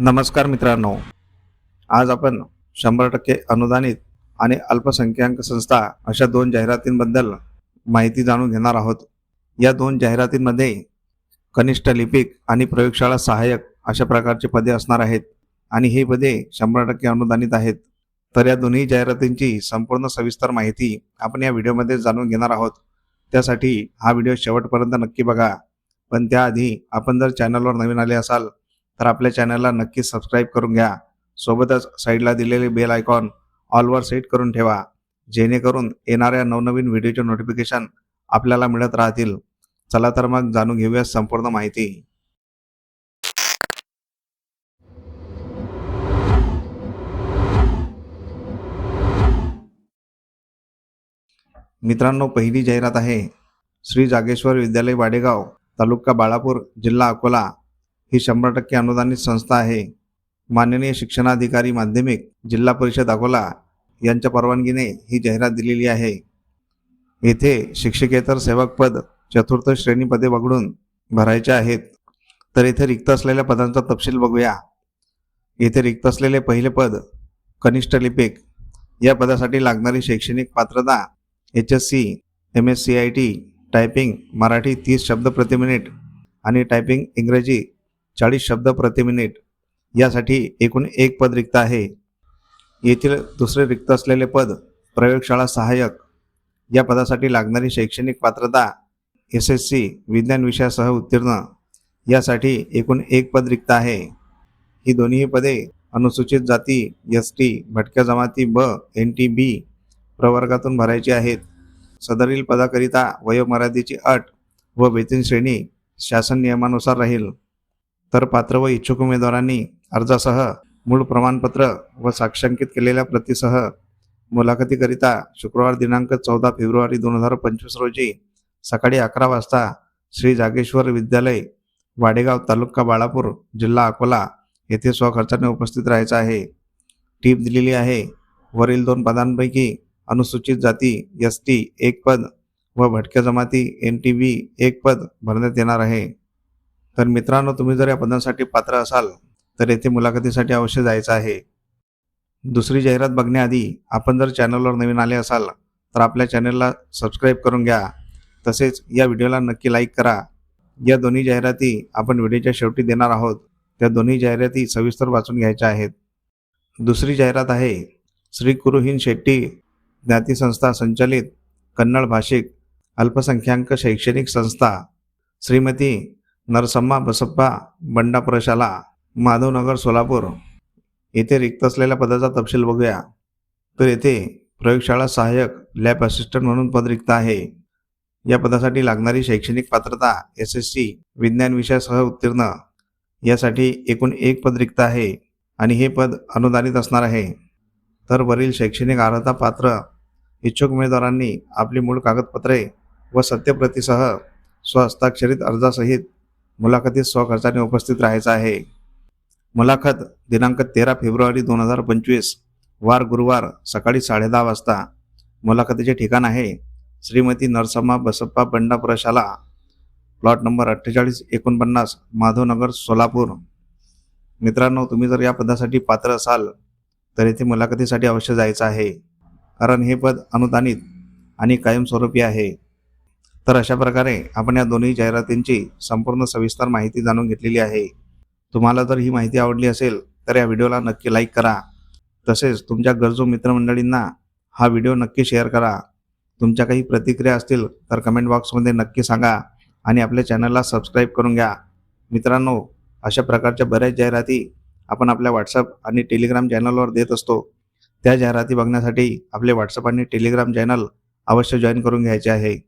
नमस्कार मित्रांनो. आज आपण शंभर टक्के अनुदानित आणि अल्पसंख्याक संस्था अशा दोन जाहिरातींबद्दल माहिती जाणून घेणार आहोत. या दोन जाहिरातींमध्ये कनिष्ठ लिपिक आणि प्रयोगशाळा सहाय्यक अशा प्रकारची पदे असणार आहेत आणि ही पदे शंभर टक्के अनुदानित आहेत. तर या दोन्ही जाहिरातींची संपूर्ण सविस्तर माहिती आपण या व्हिडिओमध्ये जाणून घेणार आहोत. त्यासाठी हा व्हिडिओ शेवटपर्यंत नक्की बघा. पण त्याआधी आपण जर चॅनलवर नवीन आले असाल तर आपल्या चॅनलला नक्कीच सबस्क्राईब करून घ्या. सोबतच साईडला दिलेले बेल आयकॉन ऑलवर सेट करून ठेवा. जेणेकरून येणाऱ्या नवनवीन व्हिडिओचे नोटिफिकेशन आपल्याला मिळत राहतील. चला तर मग जाणून घेऊया संपूर्ण माहिती. मित्रांनो पहिली जाहिरात आहे. श्री जागेश्वर विद्यालय वाडेगाव तालुका बाळापूर जिल्हा अकोला. ही शंभर टक्के अनुदानित संस्था आहे. माननीय शिक्षणाधिकारी माध्यमिक जिल्हा परिषद अकोला यांच्या परवानगीने ही जाहिरात दिलेली आहे. येथे शिक्षकेतर सेवक पद चतुर्थ श्रेणी पदे वगळून भरायचे आहेत. तर येथे रिक्त असलेल्या पदांचा तपशील बघूया. येथे रिक्त असलेले पहिले पद कनिष्ठ लिपिक. या पदासाठी लागणारी शैक्षणिक पात्रता H S C M S C I T typing Marathi तीस शब्द प्रति मिनिट आणि टायपिंग इंग्रजी चाळीस शब्द प्रति मिनिट यासाठी एकूण एक पद रिक्त आहे. येथील दुसरे रिक्त असलेले पद प्रयोगशाळा सहाय्यक या पदासाठी लागणारी शैक्षणिक पात्रता एस एस सी विज्ञान विषयासह उत्तीर्ण यासाठी एकूण एक पद रिक्त आहे. ही दोन्ही पदे अनुसूचित जाती एस टी भटक्या जमाती ब एन टी बी प्रवर्गातून भरायची आहेत. सदरील पदाकरिता वयोमर्यादेची अट व वेतन श्रेणी शासन नियमानुसार राहील. तर पात्र व इच्छुक उमेदवारांनी अर्जासह मूळ प्रमाणपत्र व साक्षांकित केलेल्या प्रतीसह मुलाखतीकरिता शुक्रवार दिनांक चौदा फेब्रुवारी दोन हजार पंचवीस रोजी सकाळी अकरा वाजता श्री जागेश्वर विद्यालय वाडेगाव तालुका बाळापूर जिल्हा अकोला येथे स्वखर्चाने उपस्थित राहायचं आहे. टीप दिलेली आहे. वरील दोन पदांपैकी अनुसूचित जाती एस टी एक पद व भटक्या जमाती एन टी बी एक पद भरण्यात येणार आहे. तर मित्रांनो तुम्ही जर या पदांसाठी पात्र असाल तर येथे मुलाखतीसाठी अवश्य जायचं आहे. दुसरी जाहिरात बघण्याआधी आपण जर चॅनलवर नवीन आले असाल तर आपल्या चॅनलला सबस्क्राईब करून घ्या. तसेच या व्हिडिओला नक्की लाईक करा. या दोन्ही जाहिराती आपण व्हिडिओच्या शेवटी देणार आहोत. त्या दोन्ही जाहिराती सविस्तर वाचून घ्यायच्या आहेत. दुसरी जाहिरात आहे श्री कुरुहीन शेट्टी ज्ञाती संस्था संचालित कन्नड भाषिक अल्पसंख्याक शैक्षणिक संस्था. श्रीमती नरसम्मा बसप्पा बंडा प्रशाला माधवनगर सोलापूर. येथे रिक्त असलेल्या पदाचा तपशील बघूया. तर येथे प्रयोगशाळा सहाय्यक लॅब असिस्टंट म्हणून पद रिक्त आहे. या पदासाठी लागणारी शैक्षणिक पात्रता एस एस सी विज्ञान विषयासह उत्तीर्ण. यासाठी एकूण एक पद रिक्त आहे आणि हे पद अनुदानित असणार आहे. तर वरील शैक्षणिक अर्हता पात्र इच्छुक उमेदवारांनी आपली मूळ कागदपत्रे व सत्यप्रतीसह स्वहस्ताक्षरित अर्जासहित मुलाखतीत स्वखर्चाने उपस्थित राहायचं आहे. मुलाखत दिनांक तेरा फेब्रुवारी दोन हजार पंचवीस वार गुरुवार सकाळी साडेदहा वाजता. मुलाखतीचे ठिकाण आहे श्रीमती नरसम्मा बसप्पा बंडा प्रशाला प्लॉट नंबर अठ्ठेचाळीस एकोणपन्नास माधवनगर सोलापूर. मित्रांनो तुम्ही जर या पदासाठी पात्र असाल तर येथे मुलाखतीसाठी अवश्य जायचं आहे. कारण हे पद अनुदानित आणि कायमस्वरूपी आहे. तर अशा प्रकारे आपण या दोन्ही जाहिरातींची संपूर्ण सविस्तर माहिती जाणून घेतलेली आहे. तुम्हाला जर ही माहिती आवडली असेल तर या व्हिडिओला नक्की लाईक करा. तसेच तुमच्या गरजू मित्रमंडळींना हा व्हिडिओ नक्की शेअर करा. तुमच्या काही प्रतिक्रिया असतील तर कमेंट बॉक्समध्ये नक्की सांगा आणि आपल्या चॅनलला सबस्क्राईब करून घ्या. मित्रांनो अशा प्रकारच्या बऱ्याच जाहिराती आपण आपल्या व्हॉट्सअप आणि टेलिग्राम चॅनलवर देत असतो. त्या जाहिराती बघण्यासाठी आपले व्हॉट्सअप आणि टेलिग्राम चॅनल अवश्य जॉईन करून घ्यायचे आहे.